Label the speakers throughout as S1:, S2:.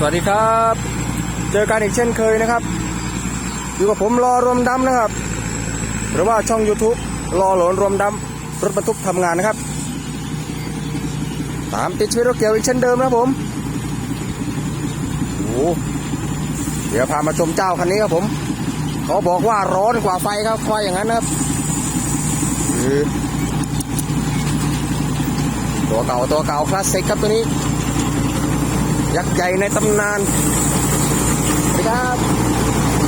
S1: สวัสดีครับ เจอกันอีกเช่นเคยนะครับ อยู่กับผมรอรวมดำนะครับ หรือว่าช่อง YouTube รอหลนรวมดำรถบรรทุกทำงานนะครับ ตามติดชีวิตรถเกี่ยวอีกเช่นเดิมนะผมโอ้โหเดี๋ยวพามาชมเจ้าคันนี้ครับผมเขาบอกว่าร้อนกว่าไฟครับไฟอย่างนั้นนะครับตัวเก่าตัวเก่าคลาสสิกครับตัวนี้ ยักษ์ใหญ่ในตำนานสวัสดีครับ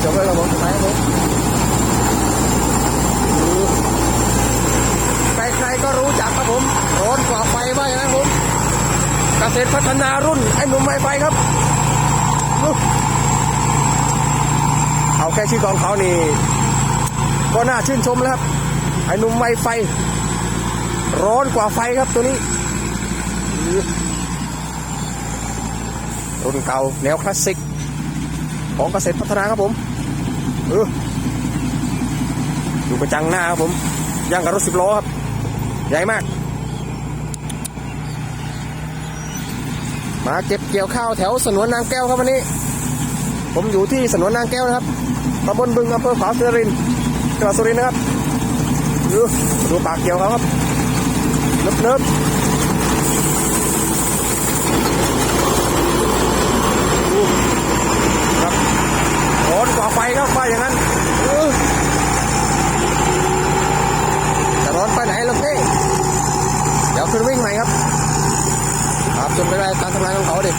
S1: จบเลยครับผมไปครับผมใครๆก็รู้จักครับผมร้อนกว่าไฟว่าอย่างนั้นผมเกษตรพัฒนารุ่นไอ้หนุ่มไม้ไฟครับเอาแค่ชื่อของเขานี่ ก็น่าชื่นชมแล้วครับไอ้หนุ่มไม้ไฟ ร้อนกว่าไฟครับตัวนี้ รุ่นเก่าแนวคลาสสิก ของเกษตรพัฒนาครับผมเออดูกระจังหน้าครับผมย่างกับรถสิบล้อครับ ใหญ่มาก มาเก็บเกี่ยวข้าวแถวสนวนนางแก้วครับวันนี้ ผมอยู่ที่สนวนนางแก้วนะครับตำบลบึงอำเภอขาวสิรินทร์จังหวัดสุรินทร์นะครับดูดูปากเกี่ยวเขาครับเนิบ ครับร้อนกว่าไฟครับไฟอย่างนั้นจะร้อนไปไหนล่ะพี่เดี๋ยวขึ้นวิ่งใหม่ครับ ครับจนไปได้การทำงานของเขาดิ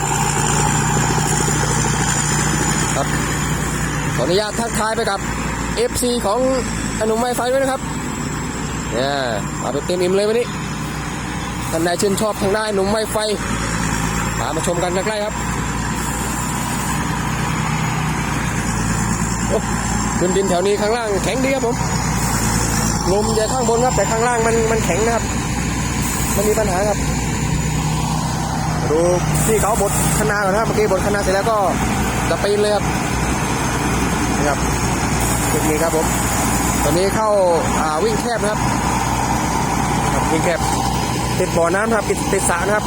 S1: ครับขออนุญาตทักทายไปกับ FC ของอนุไม้ไฟด้วยนะครับเนี่ยมาไปเต็มอิ่มเลยวันนี้ท่านใดชื่นชอบทางด้านหนุ่มไม้ไฟพามาชมกันใกล้ๆครับ โอ้ พื้นดินแถวนี้ข้างล่างแข็งดีครับผมลมจะข้างบนครับ แต่ข้างล่างมันมันแข็งนะครับ มันมีปัญหาครับ ดูที่เขาบดคณาก่อนนะครับเมื่อกี้บดคณาเสร็จแล้วก็จะปีนเลยครับนี่ครับจุดนี้ครับผมตอนนี้เข้าอ่าวิ่งแคบนะครับวิ่งแคบติดบ่อน้ำครับติดติดสระนะครับ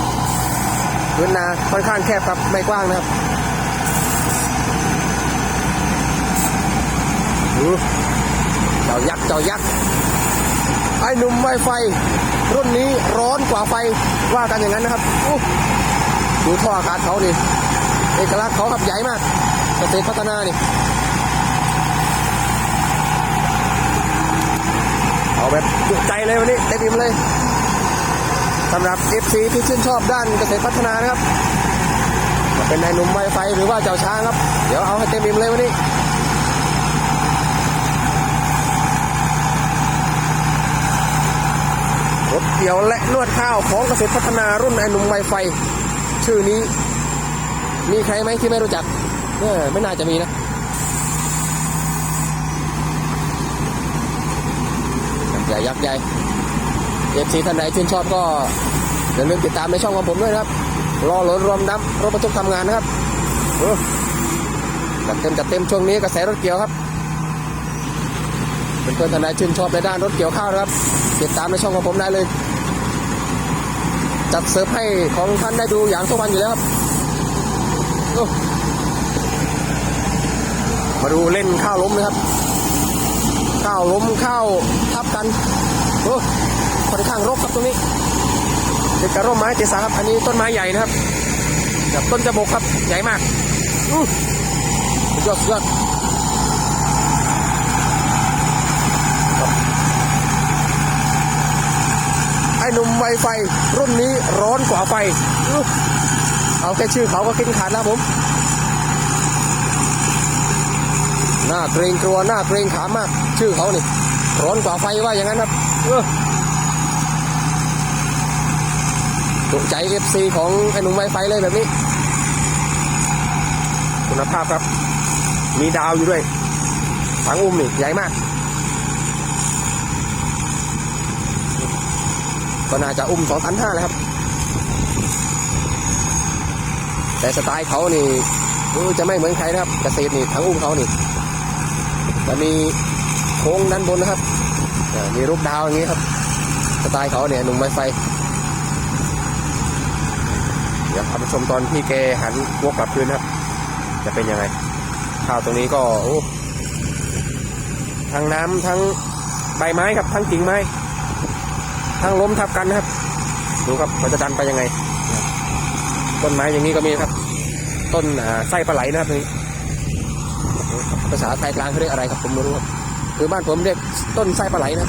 S1: พื้นนาค่อนข้างแคบครับไม่กว้างนะครับ เจ้ายักษ์เจ้ายักษ์ไอ้หนุ่มไวไฟ รุ่นนี้ร้อนกว่าไฟว่ากันอย่างนั้นนะครับดูท่ออากาศเขาดิเอกลักษณ์เขาครับใหญ่มากเกษตรพัฒนานี่เอาแบบจุใจเลยวันนี้เต็มอิ่มเลยสำหรับ FC ที่ชื่นชอบด้านเกษตรพัฒนานะครับเป็นนายหนุ่มไวไฟหรือว่าเจ้าช้างครับ เดี๋ยวเอาให้เต็มอิ่มเลยวันนี้ รถเกี่ยวและนวดข้าวของเกษตรพัฒนารุ่นไอหนุ่มไวไฟ ชื่อนี้ มีใครไหมที่ไม่รู้จักเออไม่น่าจะมีนะใหญ่ยักษ์ใหญ่เอฟซีท่านใดชื่นชอบก็อย่าลืมติดตามในช่องของผมด้วยนะครับ รอหลนรวมน้ำรถบรรทุกทำงานนะครับจัดเต็มจัดเต็มช่วงนี้กระแสรถเกี่ยวครับ เพื่อนๆท่านใดชื่นชอบในด้านรถเกี่ยวข้าวนะครับ ติดตามในช่องของผมได้เลย จัดเสิร์ฟให้ของท่านได้ดูอย่างทุกวันอยู่แล้วครับมาดูเล่นข้าวล้มนะครับข้าวล้มข้าวทับกันโอ้ค่อนข้างรกครับตรงนี้เป็นกระร่มไม้เจสาครับ อันนี้ต้นไม้ใหญ่นะครับกับต้นจะบกครับใหญ่มากอู้ยอดสุดยอด ไอ้หนุ่มไวไฟ รุ่นนี้ร้อนกว่าไฟอเอาแค่ชื่อเขาก็กินขาดแล้วผม หน้าเกรงกลัวหน้าเกรงขามาก ชื่อเขานี่ ร้อนกว่าไฟว่าอย่างนั้นครับเออถูกใจเอฟซีของไอ้หนุ่มไวไฟเลยแบบนี้ คุณภาพครับ มีดาวอยู่ด้วยถังอุ้มนี่ใหญ่มาก ก็น่าจะอุ้มสองพันห้าแล้วครับ แต่สไตล์เขานี่จะไม่เหมือนใครนะครับเกษตรนี่ทั้งอุ้มเขานี่จะมีโค้งด้านบนนะครับมีรูปดาวอย่างนี้ครับสไตล์เขาเนี่ยหนุ่มไวไฟ เดี๋ยวพาไปชมตอนที่แกหันวกกลับคืนนะครับ จะเป็นยังไง ข้าวตรงนี้ก็ทั้งน้ำทั้งใบไม้ครับทั้งกิ่งไม้ ทั้งล้มทับกันนะครับ ดูครับเขาจะดันไปยังไง ต้นไม้อย่างนี้ก็มีครับ ต้นไส้ปลาไหลนะครับนี่ภาษาไทยกลางเขาเรียกอะไรครับผมไม่รู้ครับคือบ้านผมเรียกต้นไส้ปลาไหลนะ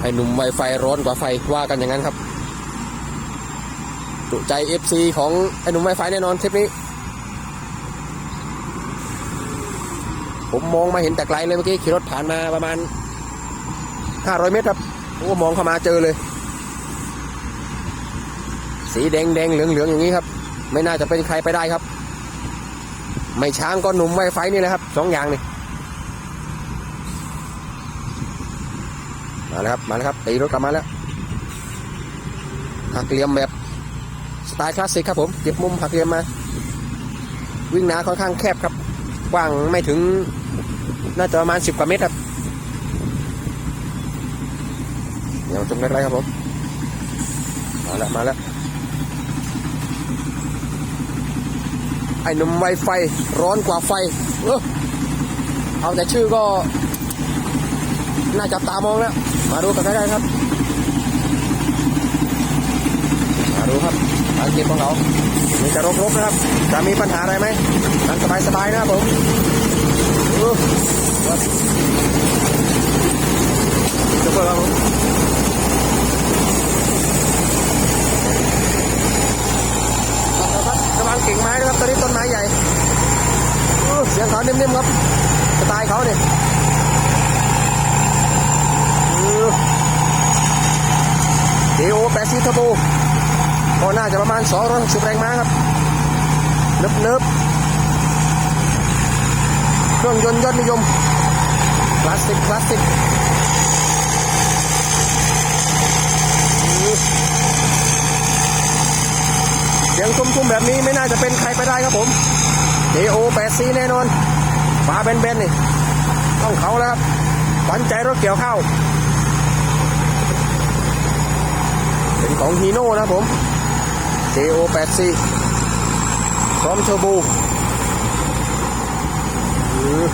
S1: ไอ้หนุ่มไวไฟร้อนกว่าไฟว่ากันอย่างนั้นครับจุใจ FC ของไอ้หนุ่มไวไฟแน่นอนทริปนี้ ผมมองมาเห็นแต่ไกลเลยเมื่อกี้ขี่รถผ่านมาประมาณ500เมตรครับโอ้มองเข้ามาเจอเลย สีแดงแดงเหลืองเหลืองอย่างนี้ครับ ไม่น่าจะเป็นใครไปได้ครับ ไม่ช้างก็หนุ่มไวไฟนี่แหละครับสองอย่างนี่มาแล้วครับมาแล้วครับตีรถกลับมาแล้วหักเหลี่ยมแบบสไตล์คลาสสิกครับผมเก็บมุมหักเหลี่ยมมา วิ่งหนาค่อนข้างแคบครับ กว้างไม่ถึง น่าจะประมาณสิบกว่าเมตรครับเดี๋ยวจมได้ไรครับผม มาแล้วมาแล้วไอ้หนุ่มไวไฟร้อนกว่าไฟ เออเอาแต่ชื่อก็ น่าจับตามองแล้ว มาดูกันได้ครับ มา ดูครับทารกิจของเรามีจะรบๆนะครับ จะมีปัญหาอะไรไหมนั่งสบายๆนะครับผมเออวัดจะเปิดครับผมครับระวังกิ่งไม้ด้วยครับตอนนี้ต้นไม้ใหญ่เออเสียงเขานิ่มๆครับสไตล์เขาเนี่ยเดโอแปดซีทโบก็น่าจะประมา ณ260แรงม้าครับเนิบเนิบเครื่องยนต์ยอดนิยมคลาสสิกคลาสสิกเสียงทุ่มๆแบบนี้ไม่น่าจะเป็นใครไปได้ครับผม DO 8 c แน่นอนฝาเบนๆนี่ต้องเขาแล้วครับขวัญใจรถเกี่ยวข้าวเป็นของฮีโน่นะครับผม JO 8 c พร้อมเทอร์โบอือ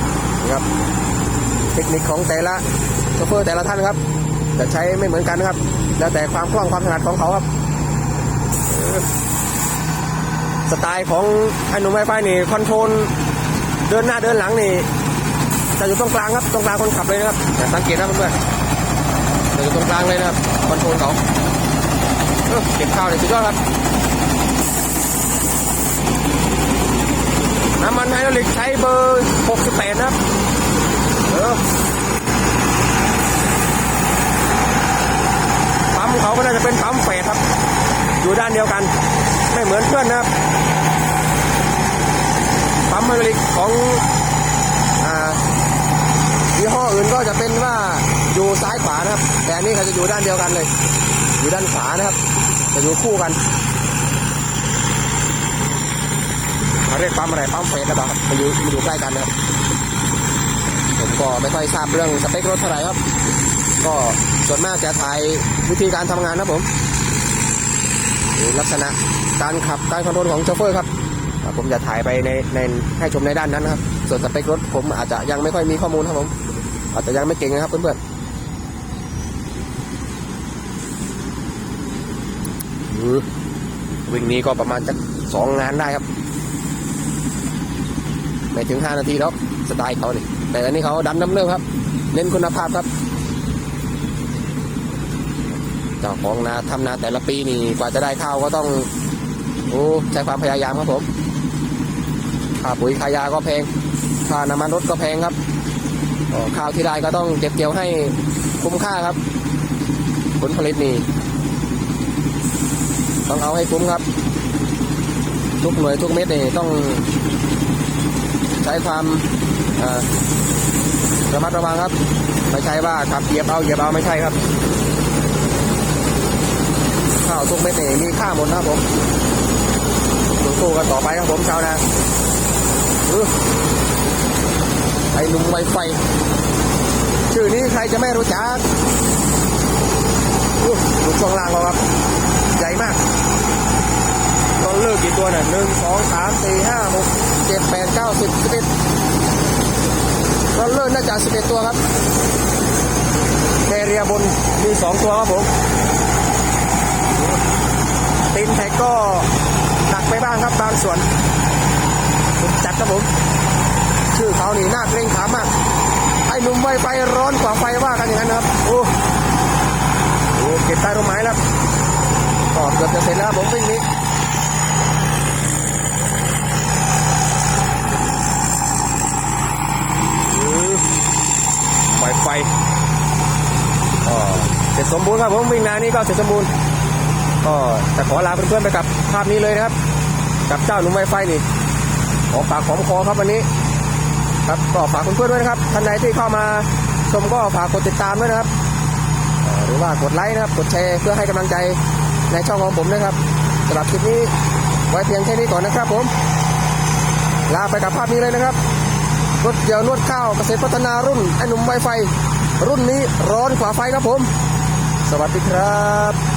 S1: นี่ครับเทคนิคของแต่ละโชเฟอร์แต่ละท่านครับ จะใช้ไม่เหมือนกันนะครับ แล้วแต่ความคล่องความถนัดของเขาครับ สไตล์ของไอ้หนุ่มไวไฟนี่คอนโทรลเดินหน้าเดินหลังนี่จะอยู่ตรงกลางครับตรงกลางคนขับเลยนะครับอย่าสังเกตนะเพื่อนๆจะอยู่ตรงกลางเลยนะครับคอนโทรลเขาเออเก็บข้าวเลยสุดยอดครับำมันไฮดรอลิกใช้เบอร์ 68 นะครับ เออปั๊มเขาก็น่าจะเป็นปั๊มเฟสครับ อยู่ด้านเดียวกัน ไม่เหมือนเพื่อนนะครับ ปั๊มไฮดรอลิกของอ่ายี่ห้ออื่นก็จะเป็นว่าอยู่ซ้ายขวานะครับ แต่อันนี้เขาจะอยู่ด้านเดียวกันเลย อยู่ด้านขวานะครับ จะอยู่คู่กัน เขาเรียกปั๊มอะไรปั๊มเฟสนะครับมันอยู่มันอยู่ใกล้กันนะครับผมก็ไม่ค่อยทราบเรื่องสเปครถเท่าไหร่ครับ ก็ส่วนมากจะถ่ายวิธีการทำงานนะผมลักษณะการขับการคอนโทรลของโชเฟอร์ครับ ผมจะถ่ายไปในในให้ชมในด้านนั้นนะครับ ส่วนสเปครถผมอาจจะยังไม่ค่อยมีข้อมูลครับผม อาจจะยังไม่เก่งนะครับเพื่อนๆวิ่งนี้ก็ประมาณจะสองงานได้ครับ ไม่ถึง 5 นาทีแล้วสไตล์เขาเนี่ยแต่อันนี้เขาดันน้ำเนิบครับ เน้นคุณภาพครับเจ้าของนาทำนาแต่ละปีนี่กว่าจะได้ข้าวก็ต้องโอ้ใช้ความพยายามครับผมค่าปุ๋ยค่ายาก็แพงค่าน้ำมันรถก็แพงครับข้าวที่ได้ก็ต้องเก็บเกี่ยวให้คุ้มค่าครับ ผลผลิตนี่ต้องเอาให้คุ้มครับ ทุกหน่วยทุกเม็ดนี่ต้อง ใช้ความระมัดระวังครับ ไม่ใช่ว่าขับเหยียบเอาเหยียบเอาไม่ใช่ครับ ข้าวทุกเม็ดนี่มีค่าหมดนะครับผมสู้กันต่อไปครับผมชาวนาไอ้หนุ่มไวไฟ ชื่อนี้ใครจะไม่รู้จักดูช่วงล่างเราครับ ใหญ่มาก เลิกี่ตัวเนี่ยหนึ่งสองสามสี่ห้าหกเจ็ดแปดเก้าสิบสิบเอ็ดก็เริ่มน่าจะสิบเอ็ดตัวครับแคเรียบนมีสองตัวครับผมตีนแท็กก็หนักไปบ้างครับบางส่วนสุดจัดครับผม ชื่อเขานี่น่าเกรงขามมาก ไอ้หนุ่มไวไฟร้อนกว่าไฟว่ากันอย่างนั้นครับ โอ้โหเก็บใต้ร่มไม้แล้วก็เกือบจะเสร็จแล้วผมวิ่งนี้ไวไฟก็เสมบูรณ์ครับผมวิ่งนานี้ก็เสร็จสมบูรณ์ก็จะขอลาเพื่อนๆไปกับภาพนี้เลยนะครับ กับเจ้าหนุ่มไวไฟนี่ขอปากขอคอครับวันนี้ ครับก็ฝากเพื่อนๆด้วยนะครับท่านใดที่เข้ามาชมก็ฝากกดติดตามด้วยนะครับ หรือว่ากดไลค์นะครับ กดแชร์เพื่อให้กำลังใจในช่องของผมนะครับสำหรับคลิปนี้ไว้เพียงแค่นี้ก่อนนะครับ ผม ลาไปกับภาพนี้เลยนะครับ รถเกี่ยวนวดข้าวเกษตรพัฒนารุ่นไอ้หนุ่มไวไฟรุ่นนี้ร้อนกว่าไฟครับผม สวัสดีครับ